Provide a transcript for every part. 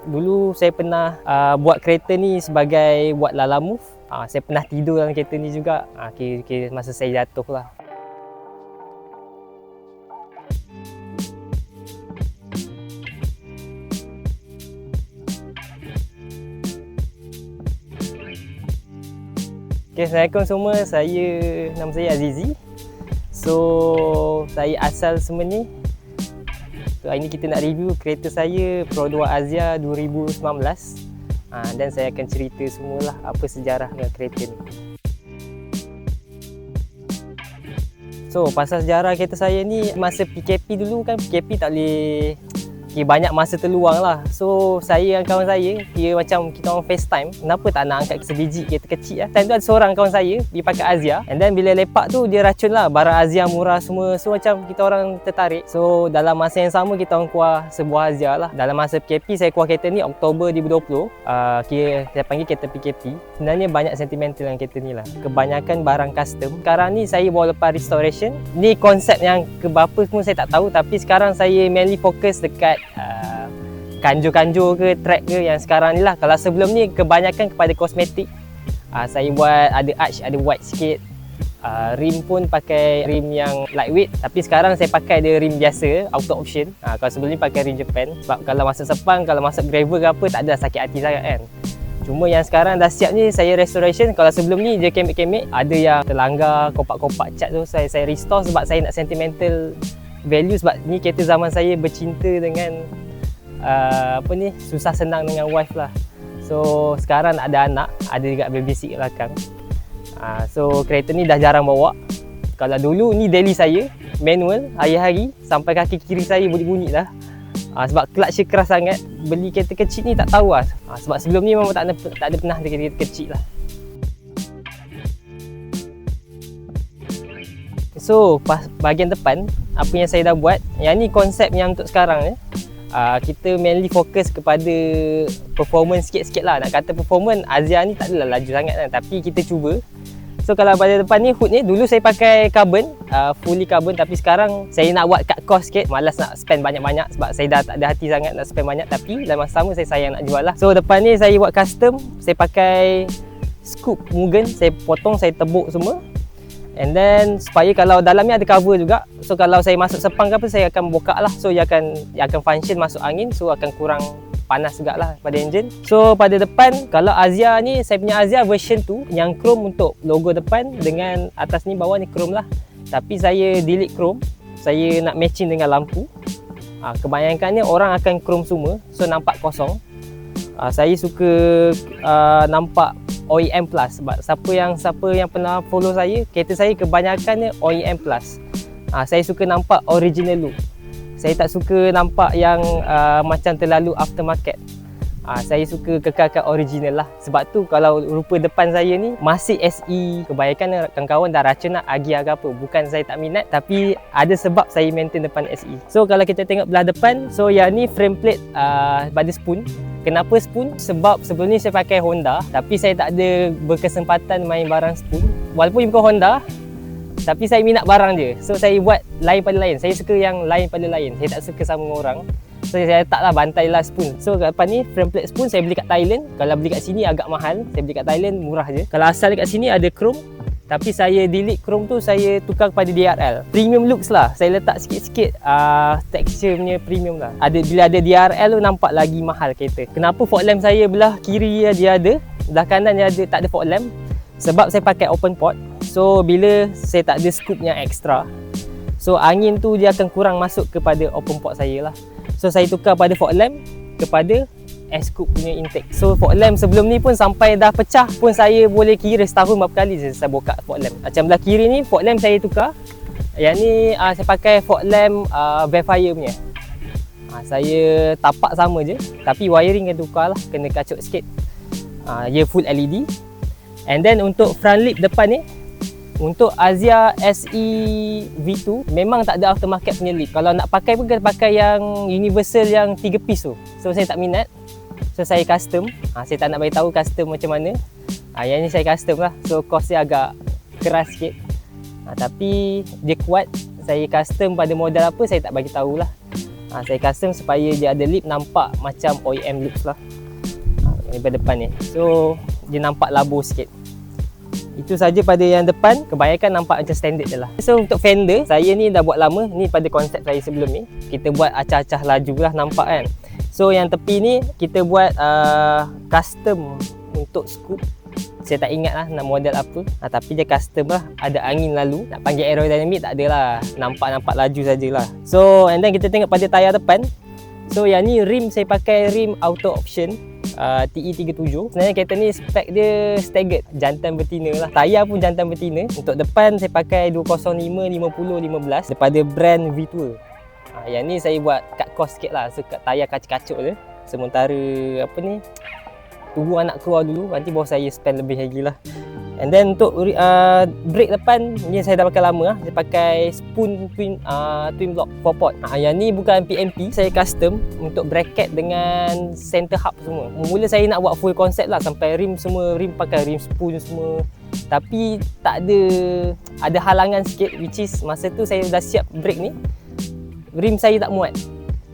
Dulu saya pernah uh, buat kereta ni sebagai buat lala move. Uh, saya pernah tidur dalam kereta ni juga. Uh, kira-kira masa saya jatuh lah. Okay, Assalamualaikum semua. Saya nama saya Azizi. So, saya asal Semeni. So, hari ni kita nak review kereta saya Pro 2 Azia 2019. Ha, dan saya akan cerita semualah apa sejarah kereta ni. So, pasal sejarah kereta saya ni masa PKP dulu kan PKP tak boleh kira banyak masa terluang lah. So saya dan kawan saya, kira macam kita orang FaceTime, kenapa tak nak angkat sebiji kereta kecil lah. Time tu ada seorang kawan saya, dia pakai Azia. And then bila lepak tu, dia racun lah barang Azia murah semua. So macam kita orang tertarik. So dalam masa yang sama, kita orang kuah sebuah Azia lah. Dalam masa PKP, saya kuah kereta ni Oktober 2020. Uh, kira saya panggil kereta PKP. Sebenarnya banyak sentimental dengan kereta ni lah. Kebanyakan barang custom. Sekarang ni saya bawa lepas restoration. Ni konsep yang ke berapa pun saya tak tahu. Tapi sekarang saya mainly fokus dekat uh, kanjur-kanjur ke track ke yang sekarang ni lah. Kalau sebelum ni kebanyakan kepada kosmetik. Uh, saya buat ada arch ada white sikit. Uh, rim pun pakai rim yang lightweight. Tapi sekarang saya pakai dia rim biasa auto option. Uh, kalau sebelum ni pakai rim Japan. Sebab kalau masuk sepang kalau masuk gravel ke apa tak ada sakit hati sangat kan? Cuma yang sekarang dah siap ni saya restoration. Kalau sebelum ni dia kemek-kemek Ada yang terlanggar kopak-kopak cat tu Saya saya restore sebab saya nak sentimental value sebab ni kereta zaman saya bercinta dengan uh, apa ni susah senang dengan wife lah. So sekarang ada anak ada juga baby seat belakang. Uh, so kereta ni dah jarang bawa. Kalau dulu ni daily saya manual hari-hari sampai kaki kiri saya bunyi-bunyi lah uh, sebab clutch dia keras sangat. Beli kereta kecil ni tak tahu lah. Uh, sebab sebelum ni memang tak ada, tak ada pernah kereta kecil lah. So, bahagian depan, apa yang saya dah buat, yang ni konsep yang untuk sekarang ni. Uh, kita mainly fokus kepada performance sikit-sikit lah. Nak kata performance, Azia ni tak adalah laju sangat kan. Tapi kita cuba. So, kalau pada depan ni, hood ni, dulu saya pakai carbon, uh, fully carbon. Tapi sekarang, saya nak buat cut cost sikit. Malas nak spend banyak-banyak sebab saya dah tak ada hati sangat nak spend banyak. Tapi, dalam masa sama, saya sayang nak jual lah. So, depan ni saya buat custom. Saya pakai scoop Mugen. Saya potong, saya tebuk semua. And then supaya kalau dalamnya ada cover juga So kalau saya masuk sepang ke apa saya akan buka lah. So ia akan ia akan function masuk angin So akan kurang panas juga lah pada engine. So pada depan kalau Azia ni saya punya Azia version 2 Yang chrome untuk logo depan Dengan atas ni bawah ni chrome lah. Tapi saya delete chrome. Saya nak matching dengan lampu. Ha, Kebanyakannya orang akan chrome semua So nampak kosong. Ha, Saya suka uh, nampak OEM Plus. Sebab siapa yang siapa yang pernah follow saya kereta saya kebanyakannya OEM Plus. Ha, saya suka nampak original look. Saya tak suka nampak yang uh, macam terlalu aftermarket. Ha, saya suka kekalkan original lah. Sebab tu kalau rupa depan saya ni masih SE kebanyakan kawan-kawan dah racun nak agi apa. Bukan saya tak minat tapi ada sebab saya maintain depan SE so kalau kita tengok belah depan so yang ni frame plate uh, pada spoon Kenapa spoon? Sebab sebelum ni saya pakai Honda tapi saya tak ada berkesempatan main barang spoon. Walaupun bukan Honda tapi saya minat barang je. So saya buat lain pada lain. Saya suka yang lain pada lain. Saya tak suka sama orang. So saya letaklah bantai lah spoon. So kat depan ni frame plate spoon saya beli kat Thailand. Kalau beli kat sini agak mahal. Saya beli kat Thailand murah je. Kalau asal dekat sini ada chrome tapi saya delete chrome tu saya tukar kepada DRL premium looks lah. Saya letak sikit-sikit uh, texture punya premium lah. Ada bila ada DRL tu nampak lagi mahal kereta. Kenapa fog lamp saya belah kiri dia ada belah kanan dia ada tak ada fog lamp? Sebab saya pakai open pot so bila saya tak ada scoop yang extra so angin tu dia akan kurang masuk kepada open pot saya lah. So saya tukar pada fog lamp kepada S-Coupe punya intake. So fog lamp sebelum ni pun sampai dah pecah pun saya boleh kira setahun berapa kali saya, saya buka fog lamp. Macam belah kiri ni fog lamp saya tukar. Yang ni uh, saya pakai fog lamp uh, Vefire punya. Uh, saya tapak sama je tapi wiring kena tukar lah, kena kacuk sikit. Uh, ia full LED. And then untuk front lip depan ni untuk Azia SE V2 memang tak ada aftermarket punya lip. Kalau nak pakai pun kena pakai yang universal yang 3 piece tu. So saya tak minat. So saya custom. Ha, saya tak nak bagi tahu custom macam mana. Ha, yang ni saya custom lah. So cost dia agak keras sikit. Ha, tapi dia kuat. Saya custom pada model apa saya tak bagi tahu lah. Ha, saya custom supaya dia ada lip nampak macam OEM lips lah. Ha, daripada depan ni. So dia nampak labu sikit. Itu saja pada yang depan, kebanyakan nampak macam standard je lah. So untuk fender, saya ni dah buat lama. Ni pada konsep saya sebelum ni. Kita buat acah-acah laju lah nampak kan. So yang tepi ni kita buat uh, custom untuk scoop. Saya tak ingat lah nak model apa. Ha, tapi dia custom lah. Ada angin lalu. Nak panggil aerodynamic tak ada lah nampak-nampak laju sajalah. So and then kita tengok pada tayar depan. So yang ni rim saya pakai rim auto option uh, TE37 sebenarnya kereta ni spek dia staggered. Jantan betina lah. Tayar pun jantan betina. Untuk depan saya pakai 205 50 15 daripada brand V-Tour ha, yang ni saya buat cut cost sikit lah. So tayar kacuk-kacuk je. Sementara apa ni tunggu anak keluar dulu nanti baru saya spend lebih lagi lah. And then untuk uh, brake depan ni saya dah pakai lama lah. Saya pakai spoon twin uh, twin block 4 port uh, yang ni bukan PMP saya custom untuk bracket dengan center hub semua. Mula saya nak buat full concept lah sampai rim semua rim pakai rim spoon semua. Tapi tak ada ada halangan sikit which is masa tu saya dah siap brake ni rim saya tak muat.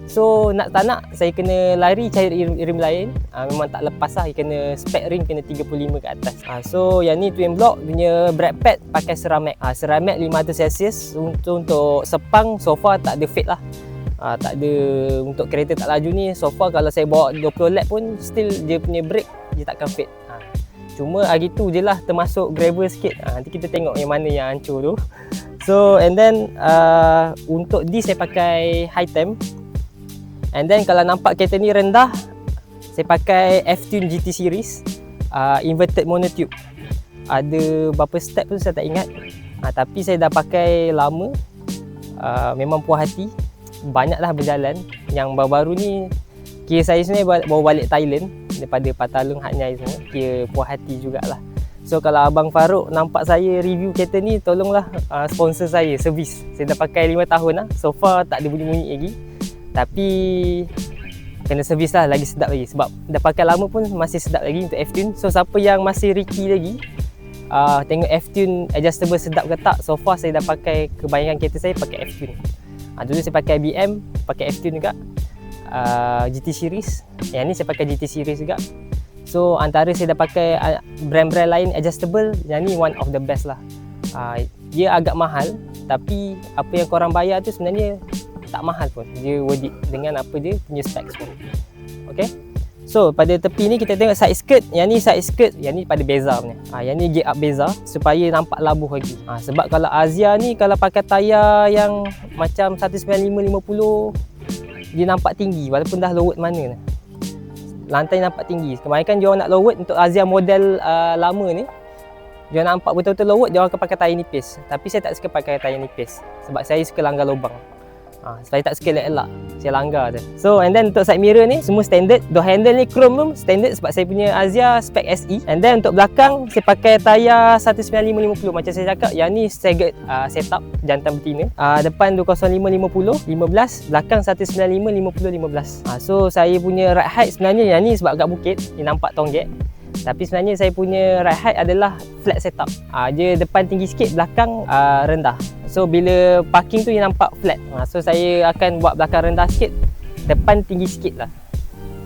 So nak tak nak saya kena lari cari rim, rim lain. Uh, Memang tak lepas lah kena spec rim kena 35 ke atas. Uh, So yang ni twin block punya brake pad pakai ceramic. Uh, Ceramic 500cc untuk, untuk sepang so far tak ada fade lah. Uh, Tak ada untuk kereta tak laju ni so far kalau saya bawa 20 lap pun still dia punya brake dia takkan fade. Uh, Cuma hari tu je lah termasuk gravel sikit. Uh, Nanti kita tengok yang mana yang hancur tu So and then uh, untuk disc saya pakai high temp. And then kalau nampak kereta ni rendah Saya pakai F-Tune GT Series uh, Inverted monotube. Ada berapa step pun saya tak ingat. Uh, Tapi saya dah pakai lama. Uh, Memang puas hati. Banyaklah berjalan. Yang baru-baru ni Kira saya sebenarnya bawa balik Thailand Daripada Patalung Hatnyai semua. Kira puas hati jugalah So kalau Abang Farouk nampak saya review kereta ni Tolonglah uh, sponsor saya, servis. Saya dah pakai 5 tahun lah. So far tak ada bunyi-bunyi lagi. Tapi kena servis lah lagi sedap lagi. Sebab dah pakai lama pun masih sedap lagi untuk F-Tune. So siapa yang masih Ricky lagi uh, tengok F-Tune adjustable sedap ke tak so far saya dah pakai kebanyakan kereta saya pakai F-Tune. Uh, dulu saya pakai BM pakai F-Tune juga. Uh, GT series. Yang ni saya pakai GT series juga so antara saya dah pakai uh, brand-brand lain adjustable yang ni one of the best lah. Uh, dia agak mahal tapi apa yang korang bayar tu sebenarnya tak mahal pun. Dia worth it dengan apa dia punya specs pun. Ok so pada tepi ni kita tengok side skirt. Yang ni side skirt yang ni pada beza punya. Ha, yang ni gear up beza supaya nampak labuh lagi. Ha, sebab kalau Azia ni kalau pakai tayar yang macam 195-50 dia nampak tinggi walaupun dah lowered mana ni lantai nampak tinggi. Kebanyakan dia orang nak lowered untuk Azia model uh, lama ni. Dia nampak betul-betul lowered dia orang akan pakai tayar nipis tapi saya tak suka pakai tayar nipis sebab saya suka langgar lubang Ha, saya tak suka elak-elak. Saya langgar je. So and then untuk side mirror ni semua standard. Door handle ni chrome pun standard sebab saya punya Azia spec SE. And then untuk belakang saya pakai tayar 19550 macam saya cakap. Yang ni staggered uh, setup jantan betina. Uh, depan 20550 15, belakang 195 50 15. Uh, so saya punya ride height sebenarnya yang ni sebab agak bukit, ni nampak tonggek. Tapi sebenarnya saya punya ride height adalah flat setup. Uh, dia depan tinggi sikit, belakang uh, rendah. So bila parking tu dia nampak flat. Ha, so saya akan buat belakang rendah sikit, depan tinggi sikit lah.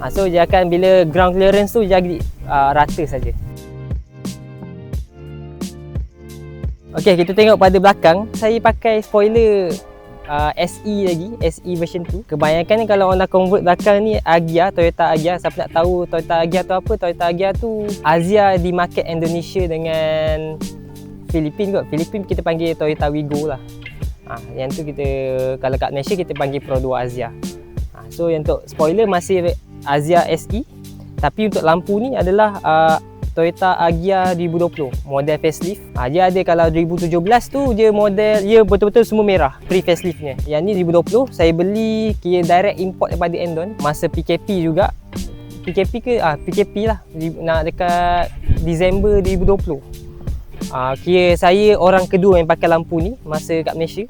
Ha, so dia akan bila ground clearance tu jadi uh, rata saja. Okey, kita tengok pada belakang. Saya pakai spoiler uh, SE lagi, SE version 2. Kebanyakan ni kalau orang dah convert belakang ni Agia, Toyota Agia. Siapa nak tahu Toyota Agia tu apa? Toyota Agia tu Asia di market Indonesia dengan Filipin kot. Filipin kita panggil Toyota Wigo lah. Ha, yang tu kita kalau kat Malaysia kita panggil Pro 2 Asia. Ha, so yang untuk spoiler masih Asia SE. Tapi untuk lampu ni adalah uh, Toyota Agya 2020 model facelift. Ha, dia ada kalau 2017 tu dia model dia betul-betul semua merah. Pre faceliftnya. Yang ni 2020 saya beli kira direct import daripada Endon masa PKP juga. PKP ke? Ah PKP lah. Nak dekat Disember 2020. Uh, kira saya orang kedua yang pakai lampu ni masa kat Malaysia.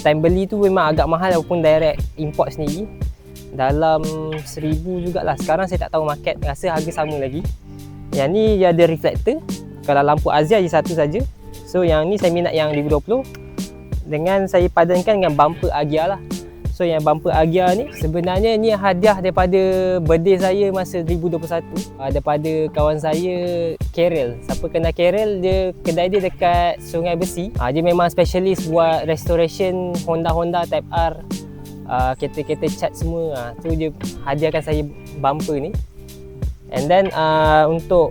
Time beli tu memang agak mahal walaupun direct import sendiri. Dalam seribu jugalah. Sekarang saya tak tahu market, rasa harga sama lagi Yang ni dia ada reflector Kalau lampu Azia je satu saja. So yang ni saya minat yang 2020 Dengan saya padankan dengan bumper Agia lah So yang bumper Agia ni sebenarnya ni hadiah daripada birthday saya masa 2021 uh, daripada kawan saya Carol. Siapa kenal Carol dia kedai dia dekat Sungai Besi. Uh, dia memang specialist buat restoration Honda-Honda Type R. Uh, kereta-kereta cat semua. Uh, so dia hadiahkan saya bumper ni. And then uh, untuk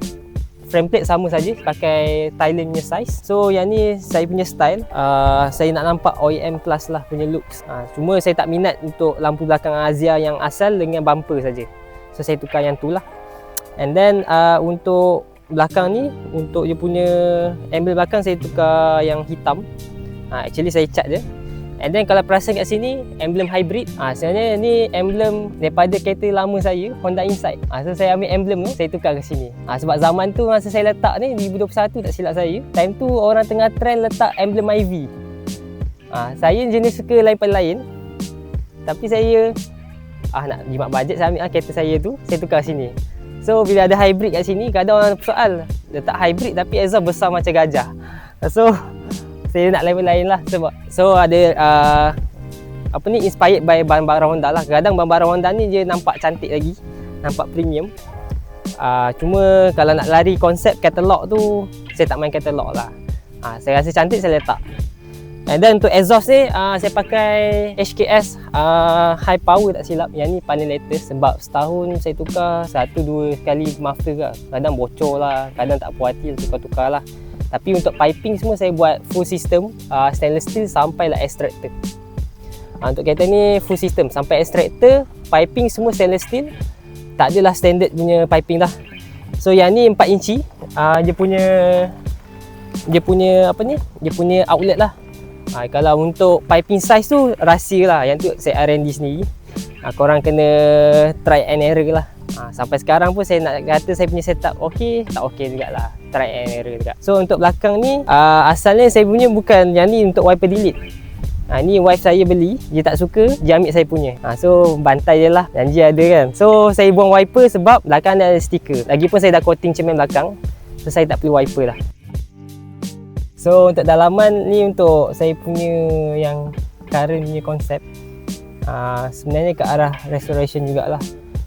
frame plate sama saja pakai Thailand punya size. So yang ni saya punya style uh, saya nak nampak OEM plus lah punya looks. Uh, cuma saya tak minat untuk lampu belakang Azia yang asal dengan bumper saja. So saya tukar yang tu lah. And then uh, untuk belakang ni untuk dia punya emblem belakang saya tukar yang hitam. Uh, actually saya cat je And then kalau perasan kat sini emblem hybrid ah sebenarnya ni emblem daripada kereta lama saya Honda Insight. Ah so saya ambil emblem tu saya tukar ke sini. Ah sebab zaman tu masa saya letak ni 2021 tak silap saya. Time tu orang tengah trend letak emblem IV. Ah saya jenis suka lain pada lain. Tapi saya ah nak jimat bajet saya ambil ah, kereta saya tu saya tukar sini. So bila ada hybrid kat sini kadang orang soal letak hybrid tapi exhaust besar macam gajah. So saya nak level lain lah. Sebab so ada uh, apa ni inspired by barang-barang Honda lah. Kadang barang-barang Honda ni dia nampak cantik lagi. Nampak premium. Uh, cuma kalau nak lari konsep katalog tu saya tak main katalog lah. Uh, saya rasa cantik saya letak. And then untuk exhaust ni uh, saya pakai HKS uh, high power tak silap. Yang ni paling latest. Sebab setahun saya tukar satu dua kali muffler lah. Kadang bocor lah. Kadang tak puas hati tukar-tukar lah tapi untuk piping semua saya buat full system uh, stainless steel sampai lah extractor. Uh, untuk kereta ni full system sampai extractor, piping semua stainless steel. Tak adalah standard punya piping lah. So yang ni 4 inci. Uh, dia punya dia punya apa ni? Dia punya outlet lah. Uh, kalau untuk piping size tu rahsia lah. Yang tu saya R&D sendiri. Uh, korang kena try and error lah. Uh, sampai sekarang pun saya nak kata saya punya setup okey, tak okey jugalah try and error juga. So untuk belakang ni uh, asalnya saya punya bukan yang ni untuk wiper delete. Ha, ni wife saya beli, dia tak suka, dia ambil saya punya. Ha, so bantai je lah, janji ada kan. So saya buang wiper sebab belakang ada stiker. Lagipun saya dah coating cermin belakang, so saya tak perlu wiper lah. So untuk dalaman ni untuk saya punya yang current punya konsep. Ha, sebenarnya ke arah restoration jugalah.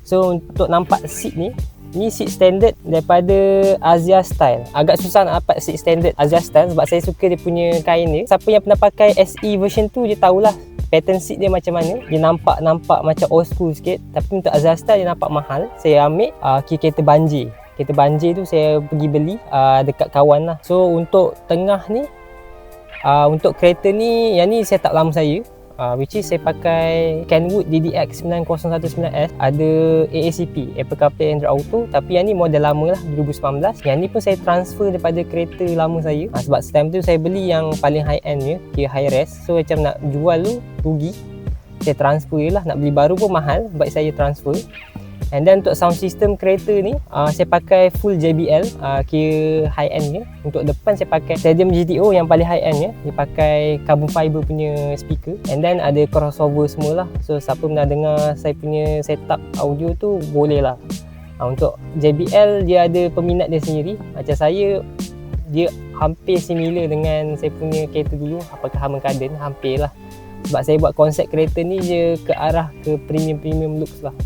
So untuk nampak seat ni, Ni seat standard daripada Asia Style. Agak susah nak dapat seat standard Asia Style sebab saya suka dia punya kain dia. Siapa yang pernah pakai SE version tu dia tahulah pattern seat dia macam mana. Dia nampak nampak macam old school sikit. Tapi untuk Asia Style dia nampak mahal. Saya ambil uh, kereta banjir. Kereta banjir tu saya pergi beli uh, dekat kawan lah. So untuk tengah ni uh, untuk kereta ni yang ni tak lama saya uh, which is saya pakai Kenwood DDX 9019S ada AACP Apple CarPlay Android Auto. Tapi yang ni model lama lah 2019 yang ni pun saya transfer daripada kereta lama saya. Uh, sebab time tu saya beli yang paling high end ya kira high res. So macam nak jual tu rugi. Saya transfer je lah. Nak beli baru pun mahal baik saya transfer And then untuk sound system kereta ni uh, Saya pakai full JBL uh, Kira high end je. Untuk depan saya pakai Stadium GTO yang paling high end je Dia pakai carbon fiber punya speaker. And then ada crossover semua lah So siapa pernah dengar saya punya setup audio tu Boleh lah. Uh, Untuk JBL dia ada peminat dia sendiri. Macam saya Dia hampir similar dengan saya punya kereta dulu. Apakah Harman Kardon? Hampir lah Sebab saya buat konsep kereta ni je ke arah ke premium-premium looks lah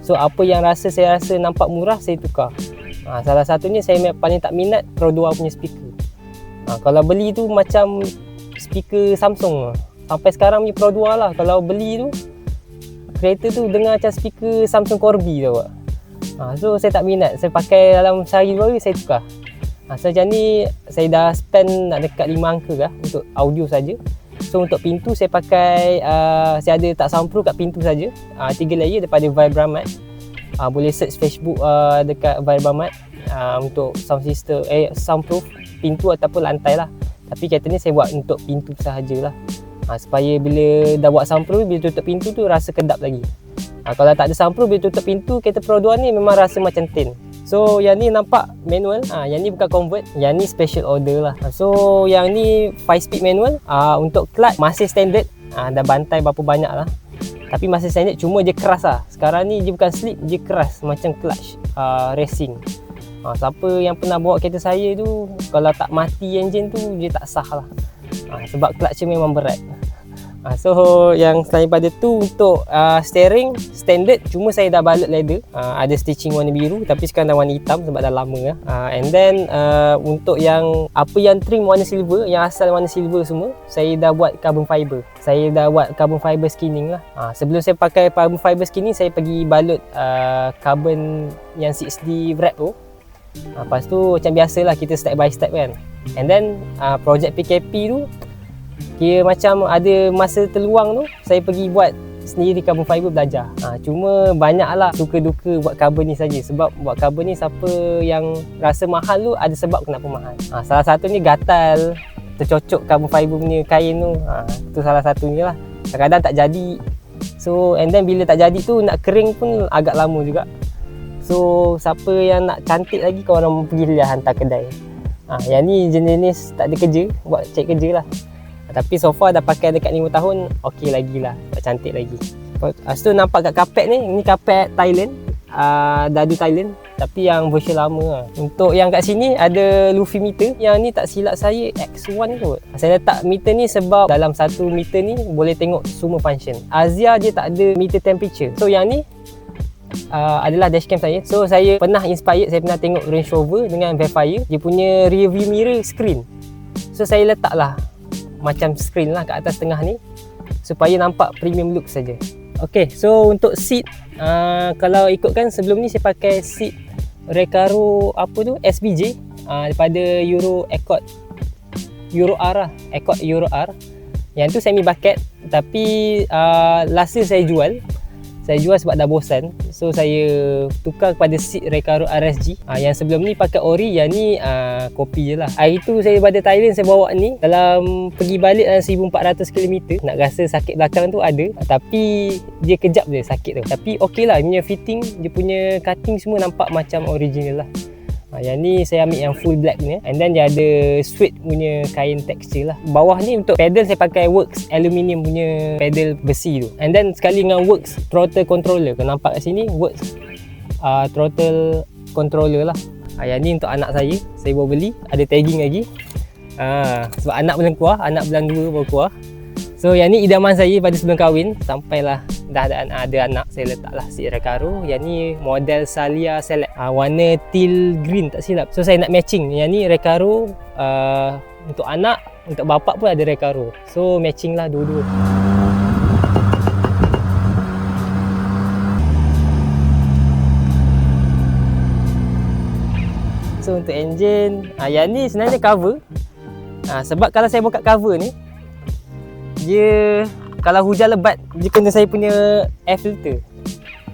So apa yang rasa saya rasa nampak murah saya tukar. Ha, salah satunya saya paling tak minat Pro 2 punya speaker. Ha, kalau beli tu macam speaker Samsung. Sampai sekarang punya Pro 2 lah. Kalau beli tu kereta tu dengar macam speaker Samsung Corby tau. Ha, so saya tak minat. Saya pakai dalam sehari hari saya tukar. Ha, so macam ni saya dah spend nak dekat 5 angka lah untuk audio saja. So untuk pintu saya pakai uh, saya ada tak soundproof kat pintu saja. Uh, tiga layer daripada Vibramat. Uh, boleh search Facebook uh, dekat Vibramat uh, untuk sound system eh soundproof pintu ataupun lantai lah. Tapi kereta ni saya buat untuk pintu sahajalah. Uh, supaya bila dah buat soundproof bila tutup pintu tu rasa kedap lagi. Uh, kalau tak ada soundproof bila tutup pintu kereta Pro 2 ni memang rasa macam tin. So yang ni nampak manual, ah yang ni bukan convert, yang ni special order lah. So yang ni 5 speed manual, ah untuk clutch masih standard, ah dah bantai berapa banyak lah. Tapi masih standard cuma dia keras lah. Sekarang ni dia bukan slip, dia keras macam clutch ah racing. Ah siapa yang pernah bawa kereta saya tu kalau tak mati engine tu dia tak sah lah. Ah sebab clutch memang berat. Uh, so yang selain pada tu untuk uh, steering standard cuma saya dah balut leather. Uh, ada stitching warna biru tapi sekarang dah warna hitam sebab dah lama lah. Uh, and then uh, untuk yang apa yang trim warna silver, yang asal warna silver semua, saya dah buat carbon fiber. Saya dah buat carbon fiber skinning lah. Uh, sebelum saya pakai carbon fiber skinning, saya pergi balut uh, carbon yang 6D wrap tu. Uh, lepas tu macam biasalah kita step by step kan. And then uh, project PKP tu kira macam ada masa terluang tu saya pergi buat sendiri carbon fiber belajar. Ha, cuma banyaklah suka duka buat carbon ni saja. Sebab buat carbon ni siapa yang rasa mahal tu ada sebab kenapa mahal. Ha, salah satunya gatal. Tercocok carbon fiber punya kain tu. Ha, tu salah satunya lah. Kadang-kadang tak jadi. So and then bila tak jadi tu nak kering pun agak lama juga. So siapa yang nak cantik lagi kau orang pergi lah hantar kedai. Ha, yang ni jenis-jenis tak ada kerja buat cek kerja lah tapi so far dah pakai dekat 5 tahun Okey lagi lah. Cantik lagi. Lepas tu nampak kat kapet ni Ni kapet Thailand. Uh, Dadu Thailand Tapi yang version lama lah. Untuk yang kat sini Ada Luffy meter. Yang ni tak silap saya X1 kot. Saya letak meter ni sebab Dalam satu meter ni Boleh tengok semua function. Azia je tak ada meter temperature. So yang ni Uh, adalah dashcam saya. So saya pernah inspired Saya pernah tengok Range Rover Dengan Vampire Dia punya rear view mirror screen. So saya letak lah macam screen lah kat atas tengah ni supaya nampak premium look saja. Okay, so untuk seat uh, kalau ikutkan sebelum ni saya pakai seat Recaro apa tu SBJ uh, daripada Euro Accord Euro R lah, Accord Euro R. Yang tu semi bucket tapi uh, last year saya jual saya jual sebab dah bosan. So saya tukar kepada seat Recaro RSG uh, ah, yang sebelum ni pakai ori yang ni uh, kopi je lah. Hari tu saya pada Thailand saya bawa ni. Dalam pergi balik dalam 1400 km nak rasa sakit belakang tu ada. Uh, tapi dia kejap je sakit tu. Tapi ok lah punya fitting dia punya cutting semua nampak macam original lah Ha, yang ni saya ambil yang full black ni and then dia ada suede punya kain texture lah. Bawah ni untuk pedal saya pakai works aluminium punya pedal besi tu. And then sekali dengan works throttle controller. Kau nampak kat sini works uh, throttle controller lah. Ha, yang ni untuk anak saya. Saya baru beli. Ada tagging lagi. Ha, sebab anak belum keluar anak bulan 2 baru keluar So yang ni idaman saya pada sebelum kahwin Sampailah dah ada, ada anak Saya letaklah si Recaro Yang ni model Salia Select. Uh, Warna teal green tak silap. So saya nak matching. Yang ni Recaro uh, Untuk anak Untuk bapak pun ada Recaro So matching lah dua-dua. So untuk engine uh, Yang ni sebenarnya cover. Uh, Sebab kalau saya buka cover ni dia kalau hujan lebat dia kena saya punya air filter.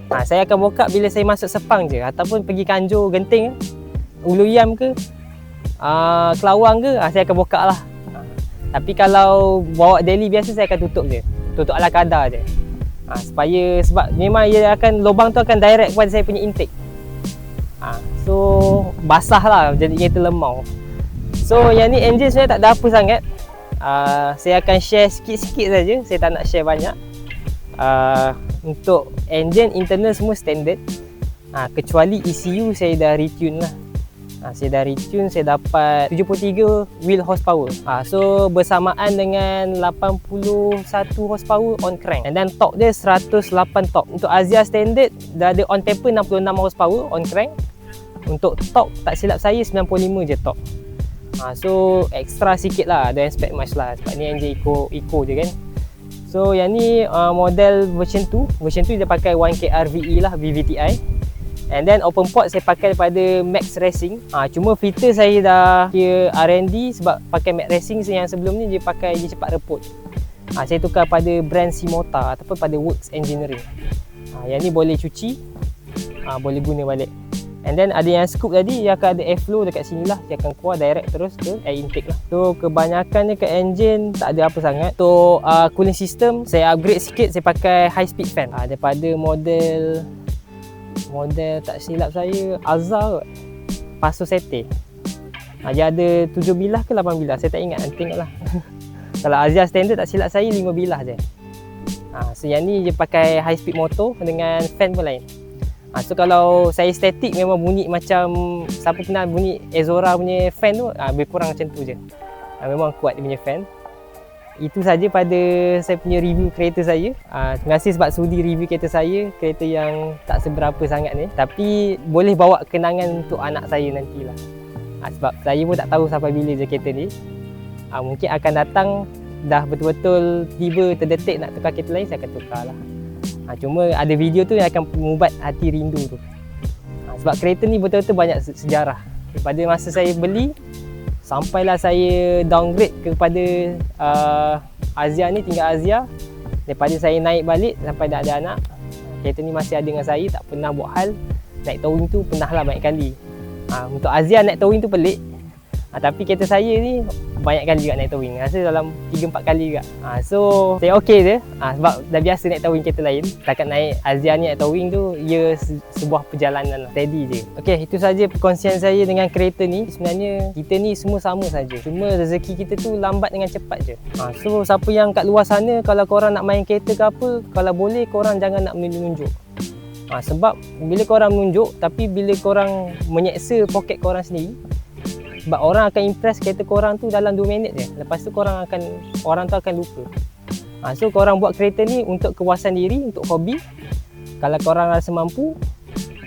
Ha, saya akan buka bila saya masuk Sepang je. Ataupun pergi Kanjo Genting Ulu Yam ke uh, Kelawang ke ha, saya akan buka lah. Ha, tapi kalau bawa daily biasa saya akan tutup je. Tutup ala kadar je. Ha, supaya sebab memang ia akan lubang tu akan direct kepada saya punya intake. Ha, so basah lah. Jadi kereta lemau. So yang ni engine sebenarnya tak ada apa sangat uh, saya akan share sikit-sikit saja. Saya tak nak share banyak. Uh, untuk engine internal semua standard. Uh, kecuali ECU saya dah retune lah. Uh, saya dah retune saya dapat 73 wheel horsepower. Uh, so bersamaan dengan 81 horsepower on crank. And then torque dia 108 torque. Untuk Asia standard dah ada on taper 66 horsepower on crank. Untuk torque tak silap saya 95 je torque ha, So extra sikit lah Ada aspect match lah. Sebab ni engine eco, eco je kan. So yang ni uh, model version 2 Version 2 dia pakai 1K RVE lah VVTi And then open port saya pakai daripada Max Racing. Ha, Cuma filter saya dah kira R&D Sebab pakai Max Racing yang sebelum ni dia pakai dia cepat reput ha, Saya tukar pada brand Simota Ataupun pada Works Engineering. Ha, Yang ni boleh cuci. Ha, Boleh guna balik And then ada yang scoop tadi dia akan ada airflow dekat sini lah. Dia akan keluar direct terus ke air intake lah. So kebanyakannya ke engine tak ada apa sangat. So uh, cooling system saya upgrade sikit saya pakai high speed fan. Uh, daripada model model tak silap saya kot. Paso Sete. Uh, dia ada 7 bilah ke 8 bilah? Saya tak ingat nanti tengok lah. Kalau Azia standard tak silap saya 5 bilah je. Uh, so yang ni dia pakai high speed motor dengan fan pun lain Ha, so kalau saya static memang bunyi macam siapa pernah bunyi Ezora punya fan tu ha, lebih kurang macam tu je. Ha, memang kuat dia punya fan. itu saja pada saya punya review kereta saya. Uh, terima kasih sebab sudi review kereta saya, kereta yang tak seberapa sangat ni. Tapi boleh bawa kenangan untuk anak saya nantilah. Uh, sebab saya pun tak tahu sampai bila je kereta ni. Uh, mungkin akan datang dah betul-betul tiba terdetik nak tukar kereta lain, saya akan tukar lah. Uh, cuma ada video tu yang akan mengubat hati rindu tu. Uh, sebab kereta ni betul-betul banyak sejarah. Pada masa saya beli, sampailah saya downgrade kepada uh, Azia ni tinggal Azia daripada saya naik balik sampai dah ada anak kereta ni masih ada dengan saya tak pernah buat hal naik towing tu pernah lah banyak kali uh, untuk Azia naik towing tu pelik uh, tapi kereta saya ni banyak kali juga naik towing. Rasa dalam 3-4 kali juga. Ha, so saya okey je. Ha, sebab dah biasa naik towing kereta lain. Setakat naik Azia ni naik towing tu ia se- sebuah perjalanan lah. steady je. Ok itu saja perkongsian saya dengan kereta ni. Sebenarnya kita ni semua sama saja. Cuma rezeki kita tu lambat dengan cepat je. Ha, so siapa yang kat luar sana kalau korang nak main kereta ke apa kalau boleh korang jangan nak menunjuk Ha, sebab bila korang menunjuk tapi bila korang menyeksa poket korang sendiri sebab orang akan impress kereta korang tu dalam 2 minit je. Lepas tu korang akan orang tu akan lupa. Ha, so korang buat kereta ni untuk kepuasan diri untuk hobi. Kalau korang rasa mampu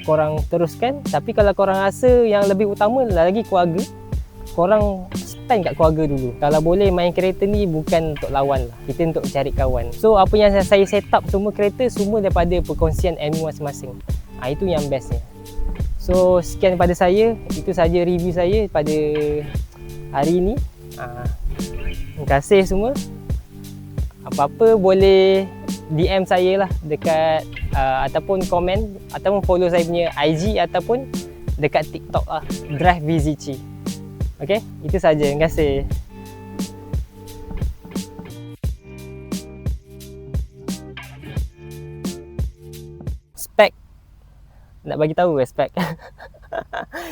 korang teruskan. Tapi kalau korang rasa yang lebih utama lagi keluarga korang spend kat keluarga dulu. Kalau boleh main kereta ni bukan untuk lawan lah. Kita untuk cari kawan. So apa yang saya set up semua kereta semua daripada perkongsian ilmu masing-masing. Ha, itu yang bestnya So sekian daripada saya. Itu saja review saya pada hari ini. Uh, Terima kasih semua. Apa-apa boleh DM saya lah Dekat uh, ataupun komen Ataupun follow saya punya IG Ataupun dekat TikTok lah. Drive Vizici Okay, itu saja. Terima kasih. Nak bagi tahu respect